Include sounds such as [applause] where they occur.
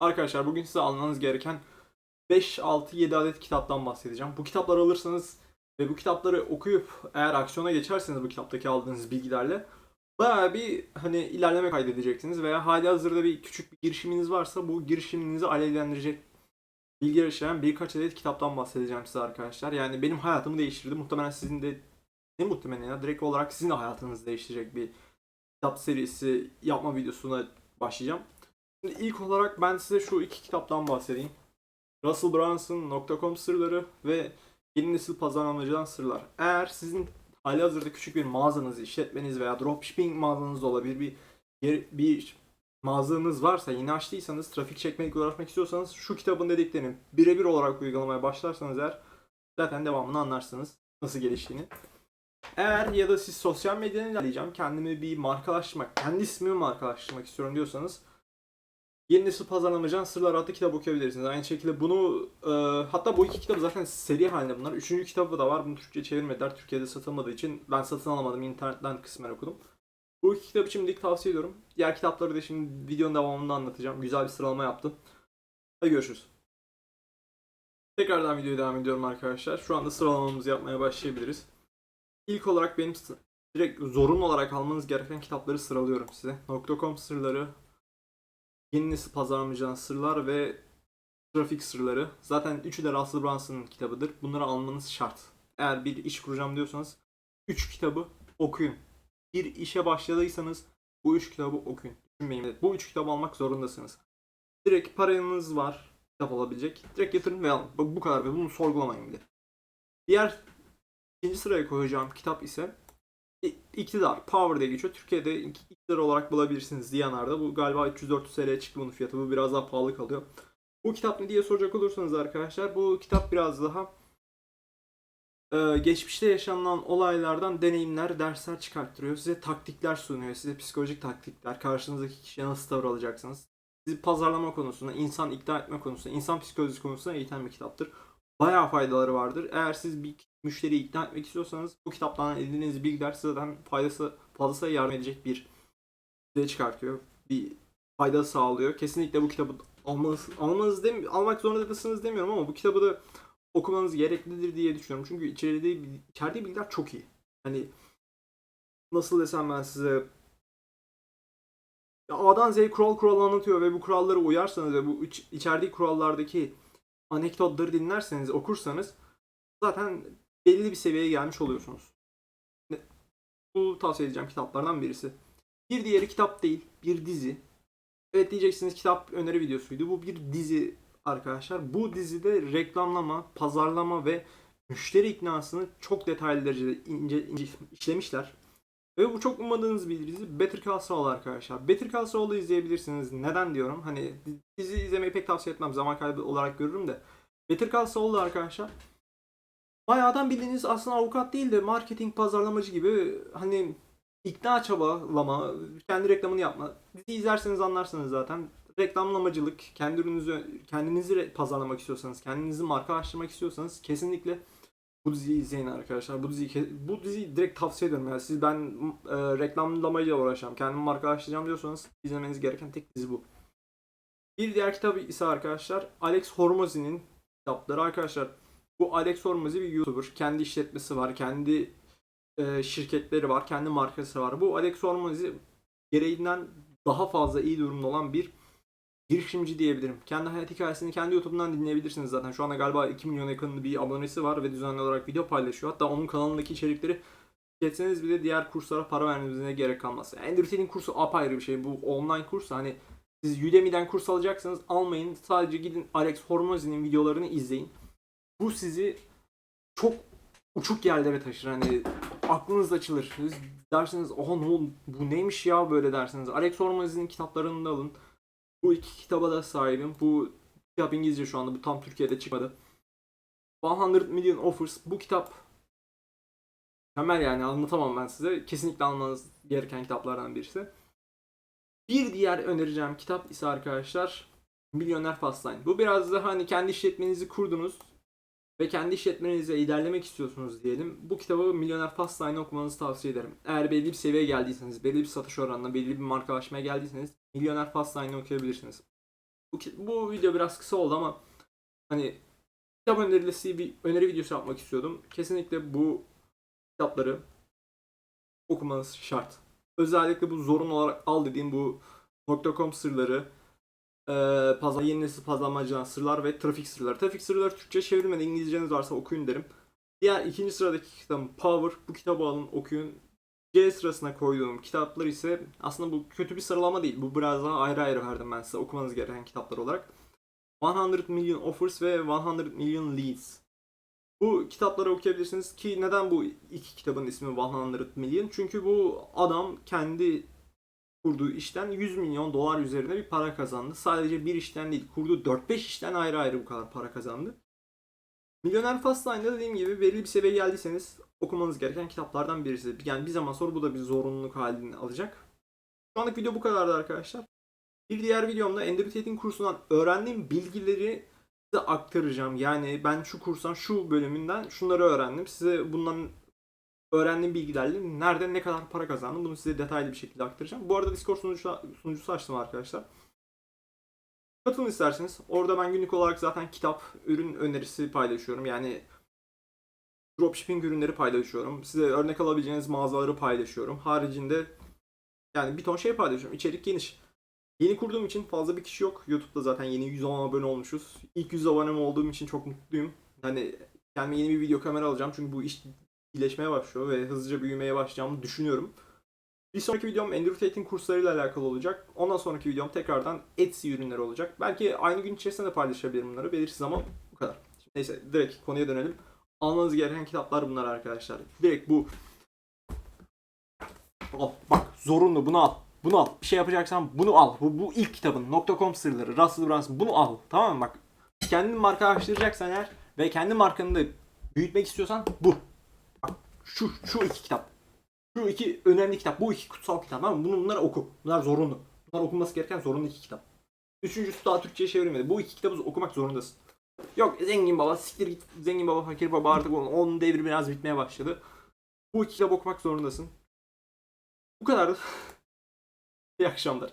Arkadaşlar bugün size almanız gereken 5, 6, 7 adet kitaptan bahsedeceğim. Bu kitapları alırsanız ve bu kitapları okuyup eğer aksiyona geçerseniz bu kitaptaki aldığınız bilgilerle bayağı bir hani ilerleme kaydedeceksiniz veya hali hazırda bir küçük bir girişiminiz varsa bu girişiminizi alevlendirecek bilgiler içeren birkaç adet kitaptan bahsedeceğim size arkadaşlar. Yani benim hayatımı değiştirdi. Muhtemelen sizin de ne muhtemelen ya direkt olarak sizin de hayatınızı değiştirecek bir kitap serisi yapma videosuna başlayacağım. Şimdi ilk olarak ben size şu iki kitaptan bahsedeyim. Russell Brunson.com sırları ve Yeni Nesil Pazarlamacıdan Sırlar. Eğer sizin hali hazırda küçük bir mağazanız, işletmeniz veya dropshipping mağazanız olabilir bir yer, bir mağazanız varsa yeni açtıysanız trafik çekmekle uğraşmak istiyorsanız şu kitabın dediklerini birebir olarak uygulamaya başlarsanız eğer zaten devamını anlarsınız nasıl geliştiğini. Eğer ya da siz sosyal medyadan ilerleyeceğim, kendimi bir markalaştırmak, kendi ismimi markalaştırmak istiyorum diyorsanız Yeni Nesil Pazarlamacıdan Sırlar adlı kitap okuyabilirsiniz. Aynı şekilde bunu e, hatta bu iki kitap zaten seri halinde bunlar. Üçüncü kitabı da var. Bunu Türkçe çevirmediler. Türkiye'de satılmadığı için ben satın alamadım. İnternetten kısmen okudum. Bu iki kitabı şimdilik tavsiye ediyorum. Diğer kitapları da şimdi videonun devamında anlatacağım. Güzel bir sıralama yaptım. Hadi görüşürüz. Tekrardan videoya devam ediyorum arkadaşlar. Şu anda sıralamamızı yapmaya başlayabiliriz. İlk olarak benim direkt zorunlu olarak almanız gereken kitapları sıralıyorum size. .com sırları, Yeni Nesil Pazarlamacıdan Sırlar ve Trafik Sırları. Zaten üçü de Russell Brunson'ın kitabıdır. Bunları almanız şart. Eğer bir iş kuracağım diyorsanız 3 kitabı okuyun. Bir işe başladıysanız bu 3 kitabı okuyun. Düşünmeyin. Bu 3 kitabı almak zorundasınız. Direkt paranız var. Kitap alabilecek. Direkt yatırın ve alın. Bu kadar ve bunu sorgulamayın bile. Diğer ikinci sıraya koyacağım kitap ise İktidar, Power diye geçiyor. Türkiye'de ik- iktidar olarak bulabilirsiniz Diyanar'da. Bu galiba 300-400 TL'ye çıktı bunun fiyatı. Bu biraz daha pahalı kalıyor. Bu kitap ne diye soracak olursanız arkadaşlar bu kitap biraz daha e, geçmişte yaşanılan olaylardan deneyimler, dersler çıkarttırıyor. Size taktikler sunuyor. Size psikolojik taktikler. Karşınızdaki kişiye nasıl tavır alacaksınız. Sizi pazarlama konusunda, insan ikna etme konusunda, insan psikolojisi konusunda eğiten bir kitaptır. Bayağı faydaları vardır. Eğer siz bir müşteriyi ikna etmek istiyorsanız bu kitaptan edindiğiniz bilgiler size zaten faydası fazlasıyla yardım edecek bir şey çıkartıyor. Bir fayda sağlıyor. Kesinlikle bu kitabı almanız, almanız demi almak zorundasınız demiyorum ama bu kitabı da okumanız gereklidir diye düşünüyorum. Çünkü içeride içerdiği bilgiler çok iyi. Hani nasıl desem ben size ya A'dan Z'ye kural kural anlatıyor ve bu kurallara uyarsanız ve bu iç, içerdiği kurallardaki anekdotları dinlerseniz, okursanız zaten belli bir seviyeye gelmiş oluyorsunuz. Bu tavsiye edeceğim kitaplardan birisi. Bir diğeri kitap değil, bir dizi. Evet diyeceksiniz kitap öneri videosuydu. Bu bir dizi arkadaşlar. Bu dizide reklamlama, pazarlama ve müşteri iknasını çok detaylı derecede ince, ince işlemişler. Ve bu çok ummadığınız bir dizi Better Call Saul arkadaşlar. Better Call Saul'u izleyebilirsiniz. Neden diyorum? Hani dizi izlemeyi pek tavsiye etmem. Zaman kaybı olarak görürüm de. Better Call Saul'da arkadaşlar bayağıdan bildiğiniz aslında avukat değil de marketing pazarlamacı gibi hani ikna çabalama, kendi reklamını yapma. Dizi izlerseniz anlarsınız zaten. Reklamlamacılık, kendi ürününüzü, kendinizi pazarlamak istiyorsanız, kendinizi markalaştırmak istiyorsanız kesinlikle bu diziyi izleyin arkadaşlar. Bu diziyi bu diziyi direkt tavsiye ediyorum. Yani siz ben e, reklamlamayla uğraşacağım, kendimi markalaştıracağım diyorsanız izlemeniz gereken tek dizi bu. Bir diğer kitabı ise arkadaşlar Alex Hormozi'nin kitapları arkadaşlar. Bu Alex Hormozi bir YouTuber. Kendi işletmesi var. Kendi e, şirketleri var. Kendi markası var. Bu Alex Hormozi gereğinden daha fazla iyi durumda olan bir girişimci diyebilirim. Kendi hayat hikayesini kendi YouTube'undan dinleyebilirsiniz zaten. Şu anda galiba 2 milyon yakın bir abonesi var ve düzenli olarak video paylaşıyor. Hatta onun kanalındaki içerikleri tüketseniz bile diğer kurslara para vermenize gerek kalmaz. Endertain'in kursu apayrı bir şey. Bu online kurs hani siz Udemy'den kurs alacaksanız almayın. Sadece gidin Alex Hormozi'nin videolarını izleyin. Bu sizi çok uçuk yerlere taşır. Hani aklınız açılır. Siz dersiniz oha ne oldu bu neymiş ya böyle dersiniz. Alex Hormozi'nin kitaplarını da alın. Bu iki kitaba da sahibim. Bu kitap İngilizce şu anda. Bu tam Türkiye'de çıkmadı. 100 Million Offers. Bu kitap mükemmel yani anlatamam ben size. Kesinlikle almanız gereken kitaplardan birisi. Bir diğer önereceğim kitap ise arkadaşlar Milyoner Fastline. Bu biraz da hani kendi işletmenizi kurdunuz ve kendi işletmenizle ilerlemek istiyorsunuz diyelim. Bu kitabı Milyoner Fastline'ı okumanızı tavsiye ederim. Eğer belli bir seviyeye geldiyseniz, belli bir satış oranına, belli bir markalaşmaya geldiyseniz Milyoner Fastline'ı okuyabilirsiniz. Bu, bu video biraz kısa oldu ama hani kitap önerilisi bir öneri videosu yapmak istiyordum. Kesinlikle bu kitapları okumanız şart. Özellikle bu zorun olarak al dediğim bu .com sırları, eee pazar, yeni nesil pazarlamacıdan sırlar ve trafik sırları. Trafik sırları Türkçe çevrilmedi. İngilizceniz varsa okuyun derim. Diğer ikinci sıradaki kitabım Power. Bu kitabı alın okuyun. C sırasına koyduğum kitaplar ise aslında bu kötü bir sıralama değil. Bu biraz daha ayrı ayrı verdim ben size okumanız gereken kitaplar olarak. 100 Million Offers ve 100 Million Leads. Bu kitapları okuyabilirsiniz ki neden bu iki kitabın ismi 100 Million? Çünkü bu adam kendi kurduğu işten 100 milyon dolar üzerine bir para kazandı. Sadece bir işten değil, kurduğu 4-5 işten ayrı ayrı bu kadar para kazandı. Milyoner Fastline'da dediğim gibi belirli bir seviyeye geldiyseniz okumanız gereken kitaplardan birisi. Yani bir zaman sonra bu da bir zorunluluk halini alacak. Şu anlık video bu kadardı arkadaşlar. Bir diğer videomda Tate'in kursundan öğrendiğim bilgileri size aktaracağım. Yani ben şu kurstan şu bölümünden şunları öğrendim. Size bundan öğrendiğim bilgilerle nerede ne kadar para kazandım bunu size detaylı bir şekilde aktaracağım. Bu arada Discord sunucusu, sunucusu açtım arkadaşlar. Katılın isterseniz. Orada ben günlük olarak zaten kitap, ürün önerisi paylaşıyorum. Yani dropshipping ürünleri paylaşıyorum. Size örnek alabileceğiniz mağazaları paylaşıyorum. Haricinde yani bir ton şey paylaşıyorum. İçerik geniş. Yeni kurduğum için fazla bir kişi yok. YouTube'da zaten yeni 110 abone olmuşuz. İlk 100 abonem olduğum için çok mutluyum. Hani kendime yeni bir video kamera alacağım. Çünkü bu iş iyileşmeye başlıyor ve hızlıca büyümeye başlayacağımı düşünüyorum. Bir sonraki videom Andrew Tate'in kurslarıyla alakalı olacak. Ondan sonraki videom tekrardan Etsy ürünleri olacak. Belki aynı gün içerisinde de paylaşabilirim bunları. Belirsiz ama bu kadar. Neyse direkt konuya dönelim. Almanız gereken kitaplar bunlar arkadaşlar. Direkt bu. Al bak zorunlu bunu al. Bunu al. Bir şey yapacaksan bunu al. Bu, bu ilk kitabın. .com sırları. Russell Brunson. Bunu al. Tamam mı? Bak. Kendin marka araştıracaksan eğer ve kendi markanı da büyütmek istiyorsan bu. Şu şu iki kitap. Şu iki önemli kitap. Bu iki kutsal kitap. Mı? Bunu, bunları oku. Bunlar zorunlu. Bunlar okunması gereken zorunlu iki kitap. Üçüncüsü daha Türkçe'ye çevrilmedi. Bu iki kitabı okumak zorundasın. Yok zengin baba siktir git. Zengin baba fakir baba artık onun, onun devri biraz bitmeye başladı. Bu iki kitap okumak zorundasın. Bu kadardı. [laughs] İyi akşamlar.